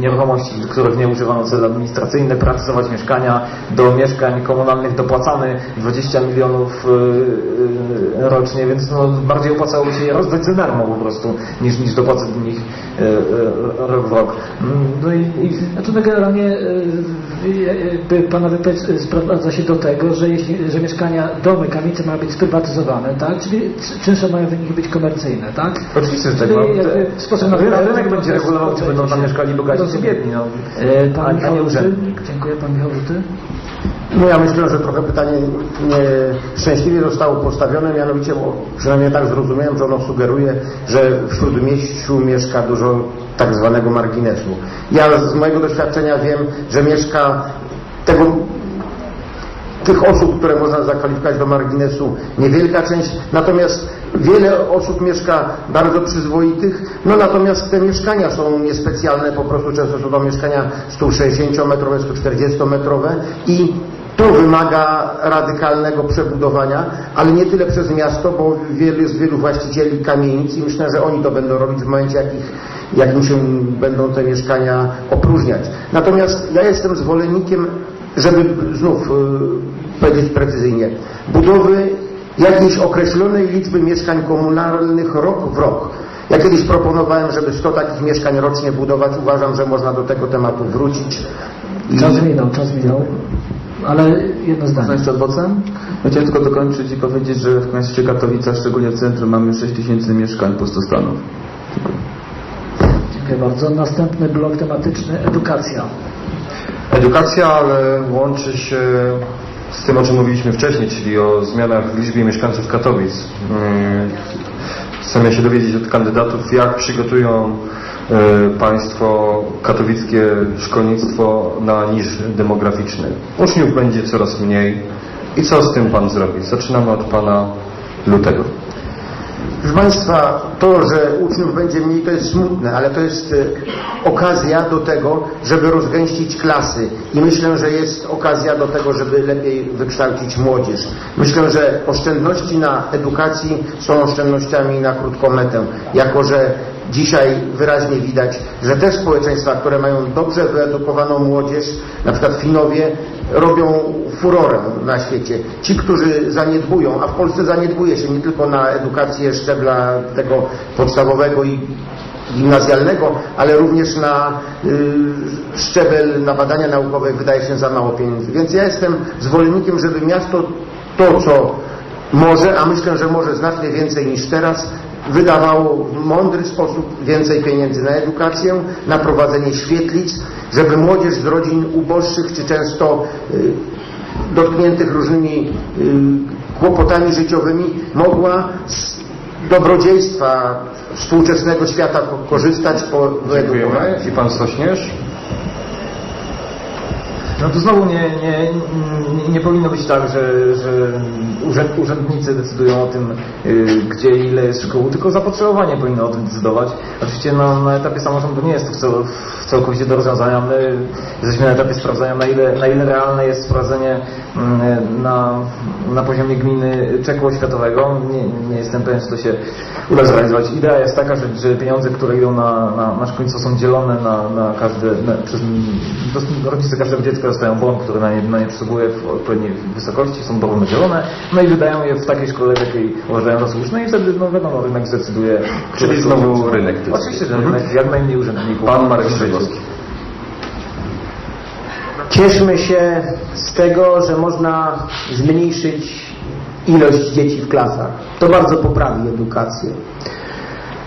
nieruchomości, których nie używano cel administracyjny, prywatyzować mieszkania, do mieszkań komunalnych dopłacamy 20 milionów y, y, rocznie, więc no, bardziej opłacałoby się je rozdać za darmo po prostu, niż, niż dopłacać do nich y, rok w rok. No i, i Znaczy no generalnie Pana wypowiedź sprowadza się do tego, że jeśli, że mieszkania, domy, kamienice mają być sprywatyzowane, tak? Czyli czynsze mają w nich być komercyjne, tak? Oczywiście, że tak. Czyli No, jakby sposób rynek będzie regulował, czy będą tam mieszkali bogaci, Rozumiem. biedni. No. E, Pan a Michał urzędnik. Dziękuję Pan Michał Luty. No ja myślę, że trochę pytanie szczęśliwie zostało postawione, mianowicie, bo przynajmniej tak zrozumiałem, że ono sugeruje, że w Śródmieściu mieszka dużo tak zwanego marginesu. Ja z mojego doświadczenia wiem, że mieszka tego tych osób, które można zakwalifikować do marginesu, niewielka część, natomiast wiele osób mieszka bardzo przyzwoitych, no natomiast te mieszkania są niespecjalne, po prostu często są to mieszkania 160-metrowe, 140-metrowe i to wymaga radykalnego przebudowania, ale nie tyle przez miasto, bo wielu, jest wielu właścicieli kamienic i myślę, że oni to będą robić w momencie, jak, ich, jak im się będą te mieszkania opróżniać. Natomiast ja jestem zwolennikiem żeby znów y, powiedzieć precyzyjnie, budowy jakiejś określonej liczby mieszkań komunalnych rok w rok. Ja kiedyś proponowałem, żeby 100 takich mieszkań rocznie budować. Uważam, że można do tego tematu wrócić. I Czas minął, czas minął. Ale jedno Można zdanie. jeszcze adwocem? Ja chciałem tylko dokończyć i powiedzieć, że w mieście Katowice, szczególnie w centrum, mamy 6 tysięcy mieszkań pustostanów. Dziękuję bardzo. Następny blok tematyczny, edukacja. Edukacja, ale łączy się z tym, o czym mówiliśmy wcześniej, czyli o zmianach w liczbie mieszkańców Katowic. Chcemy się dowiedzieć od kandydatów, jak przygotują e, Państwo katowickie szkolnictwo na niż demograficzny. Uczniów będzie coraz mniej i co z tym Pan zrobi? Zaczynamy od Pana Lutego. Proszę Państwa, to, że uczniów będzie mniej, to jest smutne, ale to jest e, okazja do tego, żeby rozgęścić klasy i myślę, że jest okazja do tego, żeby lepiej wykształcić młodzież. Myślę, że oszczędności na edukacji są oszczędnościami na krótką metę, jako że dzisiaj wyraźnie widać, że te społeczeństwa, które mają dobrze wyedukowaną młodzież, na przykład Finowie, robią furorę na świecie. Ci, którzy zaniedbują, a w Polsce zaniedbuje się nie tylko na edukację szczebla tego podstawowego i gimnazjalnego, ale również na y, szczebel, na badania naukowe wydaje się za mało pieniędzy. Więc ja jestem zwolennikiem, żeby miasto to, co może, a myślę, że może znacznie więcej niż teraz, wydawało w mądry sposób więcej pieniędzy na edukację, na prowadzenie świetlic, żeby młodzież z rodzin uboższych czy często y, dotkniętych różnymi y, kłopotami życiowymi mogła z dobrodziejstwa współczesnego świata ko- korzystać po wyedukowaniu. Dziękujemy. I Pan Sośnierz? No to znowu nie, nie, nie, powinno być tak, że, że urzęd, urzędnicy decydują o tym, y, gdzie ile jest szkół, tylko zapotrzebowanie powinno o tym decydować. Oczywiście no, na etapie samorządu nie jest to cał, całkowicie do rozwiązania. My jesteśmy na etapie sprawdzania, na ile, na ile realne jest sprawdzenie mm, na, na poziomie gminy czeku oświatowego. Nie, nie jestem pewien, czy to się uda zrealizować. Idea jest taka, że, że pieniądze, które idą na, na, na szkolnictwo są dzielone na, na każde, na, przez, rodzice każdego dziecka dostają bon, który na nie, na nie przysługuje w odpowiedniej wysokości, są porówno dzielone, no i wydają je w takiej szkole, w jakiej uważają za słuszne i wtedy, no wiadomo, rynek zdecyduje. Czyli znowu rynek tylko. Oczywiście, że rynek, jak najmniej urzędników. Pan Marek Szydłowski. Cieszmy się z tego, że można zmniejszyć ilość dzieci w klasach. To bardzo poprawi edukację.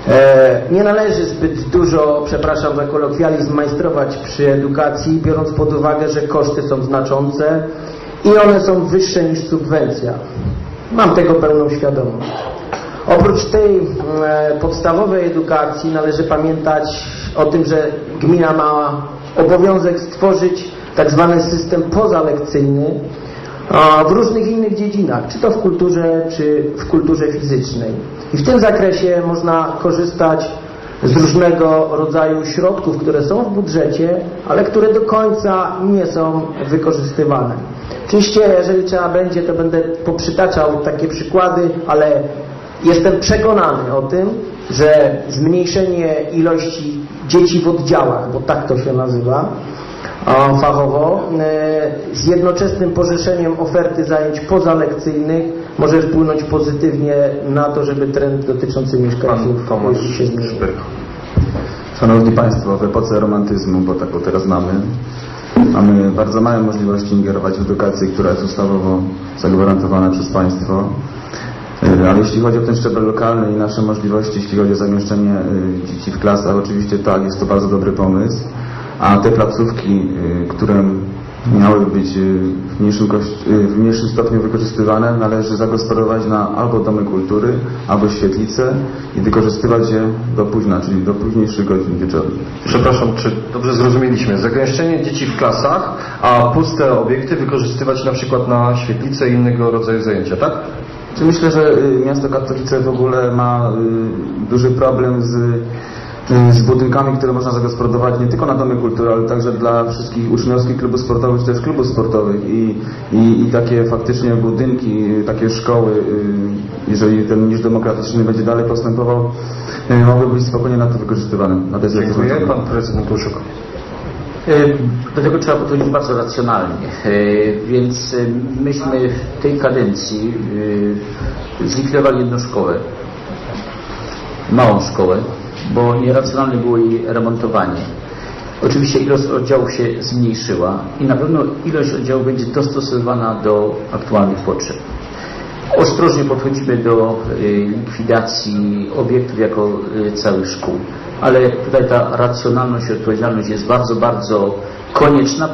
E, Nie należy zbyt dużo, przepraszam za kolokwializm, majstrować przy edukacji, biorąc pod uwagę, że koszty są znaczące i one są wyższe niż subwencja. Mam tego pełną świadomość. Oprócz tej e, podstawowej edukacji należy pamiętać o tym, że gmina ma obowiązek stworzyć tak zwany system pozalekcyjny w różnych innych dziedzinach, czy to w kulturze, czy w kulturze fizycznej. I w tym zakresie można korzystać z różnego rodzaju środków, które są w budżecie, ale które do końca nie są wykorzystywane. Oczywiście, jeżeli trzeba będzie, to będę poprzytaczał takie przykłady, ale jestem przekonany o tym, że zmniejszenie ilości dzieci w oddziałach, bo tak to się nazywa fachowo, e, z jednoczesnym pożyszeniem oferty zajęć pozalekcyjnych może wpłynąć pozytywnie na to, żeby trend dotyczący Pan mieszkańców Tomasz się zmienił. Szanowni Państwo, w epoce romantyzmu, bo taką teraz mamy, mamy bardzo małe możliwości ingerować w edukację, która jest ustawowo zagwarantowana przez państwo. Y, Ale jeśli chodzi o ten szczebel lokalny i nasze możliwości, jeśli chodzi o zamieszczenie y, dzieci w klasach, oczywiście tak, jest to bardzo dobry pomysł. A te placówki, y, które miały być y, w mniejszym, y, w mniejszym stopniu wykorzystywane, należy zagospodarować na albo domy kultury, albo świetlice i wykorzystywać je do późna, czyli do późniejszych godzin wieczornych. Przepraszam, czy dobrze zrozumieliśmy? Zagęszczenie dzieci w klasach, a puste obiekty wykorzystywać na przykład na świetlice i innego rodzaju zajęcia, tak? Czy myślę, że miasto Katowice w ogóle ma duży problem z, z budynkami, które można zagospodarować nie tylko na domy kultury, ale także dla wszystkich uczniowskich klubów sportowych, czy też klubów sportowych i, i, i takie faktycznie budynki, takie szkoły, y, jeżeli ten niż demokratyczny będzie dalej postępował, y, mogłyby być spokojnie na to wykorzystywane. Na te Dziękuję. Pan prezydent Uszuk. Y, Do tego trzeba podchodzić bardzo racjonalnie, Y, więc myśmy w tej kadencji zlikwidowali jedną szkołę, małą szkołę, bo nieracjonalne było jej remontowanie. Oczywiście ilość oddziałów się zmniejszyła i na pewno ilość oddziałów będzie dostosowana do aktualnych potrzeb. Ostrożnie podchodzimy do y, likwidacji obiektów jako y, całych szkół, ale tutaj ta racjonalność i odpowiedzialność jest bardzo, bardzo konieczna,